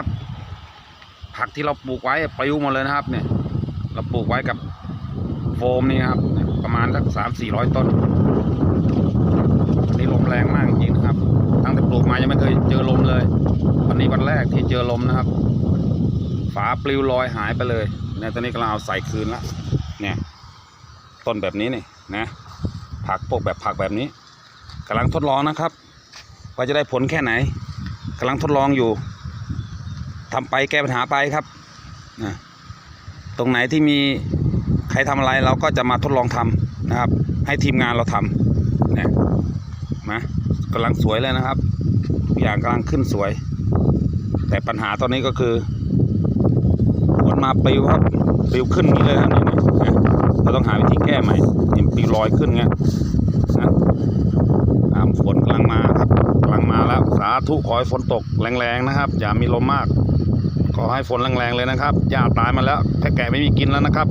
นะครับ ผักที่เราปลูกไว้ปลิวหมดเลยนะครับ เนี่ย เราปลูกไว้กับโฟมนี่นะครับ ประมาณสักสามสี่ร้อยต้นวันนี้ลมแรงมากจริงๆนะครับ ตั้งแต่ปลูกมายังไม่เคยเจอลมเลย วันนี้วันแรกที่เจอลมนะครับ ฝาปลิวลอยหายไปเลยเนี่ยตอนนี้กำลังเอาใส่คืนละเนี่ย ต้นแบบนี้นี่นะผักพวกแบบผักแบบนี้กำลังทดลองนะครับ ว่าจะได้ผลแค่ไหนกำลังทดลองอยู่ ทำไปแก้ปัญหาไปครับนะตรงไหนที่มีใครทำอะไรเราก็จะมาทดลองทำนะครับ ให้ทีมงานเราทำเนี่ยนะกำลังสวยเลยนะครับทุกอย่างกำลังขึ้นสวย แต่ปัญหาตอนนี้ก็คือฝนมาปลิวครับปลิวขึ้นนี้เลยครับนี่เราต้องหาวิธีแก้ใหม่นี่ปลิวลอยขึ้นเงี้ยนะน้ำฝนกำลังมาครับกำลังมาแล้วสาธุขอให้ฝนตกแรงๆนะครับ อย่ามีลมมาก ขอให้ฝนแรงๆเลยนะครับหญ้าตายมาแล้วแพะแกะไม่มีกินแล้วนะครับ